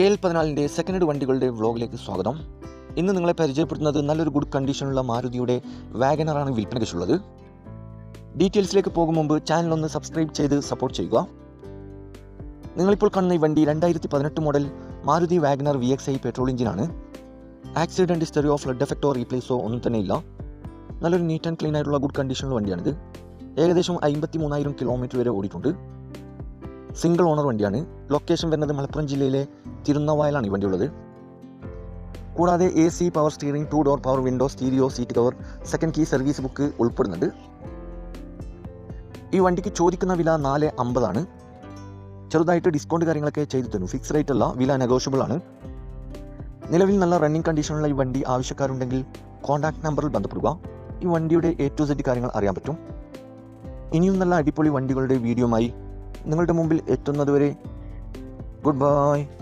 K L പതിനാലിന്റെ second hand വണ്ടികളുടെ വ്ളോഗിലേക്ക് സ്വാഗതം. ഇന്ന് നിങ്ങളെ പരിചയപ്പെടുത്തുന്നത് നല്ലൊരു ഗുഡ് കണ്ടീഷനുള്ള മാരുതിയുടെ വാഗനറാണ് വിൽപ്പനയ്ക്കുള്ളത്. ഡീറ്റെയിൽസിലേക്ക് പോകും മുമ്പ് ചാനൽ ഒന്ന് സബ്സ്ക്രൈബ് ചെയ്ത് സപ്പോർട്ട് ചെയ്യുക. നിങ്ങളിപ്പോൾ കാണുന്ന ഈ വണ്ടി രണ്ടായിരത്തി പതിനെട്ട് model Maruti Wagon R V X I petrol എഞ്ചിനാണ് ആക്സിഡന്റ് സ്റ്റെറിയോ ഫ്ലഡ് എഫക്റ്റോ റീപ്ലേസോ ഒന്നും തന്നെ ഇല്ല. നല്ലൊരു നീറ്റ് ആൻഡ് ക്ലീൻ ആയിട്ടുള്ള ഗുഡ് കണ്ടീഷനുള്ള വണ്ടിയാണിത്. ഏകദേശം അമ്പത്തി മൂന്നായിരം കിലോമീറ്റർ വരെ ഓടിയിട്ടുണ്ട്. സിംഗിൾ ഓണർ വണ്ടിയാണ്. ലൊക്കേഷൻ വരുന്നത് മലപ്പുറം ജില്ലയിലെ തിരുനവായലാണ് ഈ വണ്ടിയുള്ളത്. കൂടാതെ A C power steering two door power window stereo seat cover second key service book ഉൾപ്പെടുന്നുണ്ട്. ഈ വണ്ടിക്ക് ചോദിക്കുന്ന വില നാല് അമ്പതാണ്. ചെറുതായിട്ട് ഡിസ്കൗണ്ട് കാര്യങ്ങളൊക്കെ ചെയ്തു തരും ഫിക്സ് റേറ്റ് അല്ല വില നെഗോഷ്യബിൾ ആണ്. നിലവിൽ നല്ല റണ്ണിങ് കണ്ടീഷനുള്ള ഈ വണ്ടി ആവശ്യക്കാരുണ്ടെങ്കിൽ കോൺടാക്ട് നമ്പറിൽ ബന്ധപ്പെടുക. ഈ വണ്ടിയുടെ എ ടു സെറ്റ് കാര്യങ്ങൾ അറിയാൻ പറ്റും. ഇനിയും നല്ല അടിപൊളി വണ്ടികളുടെ വീഡിയോയുമായി നിങ്ങളുടെ മുമ്പിൽ എത്തുന്നതുവരെ ഗുഡ് ബൈ.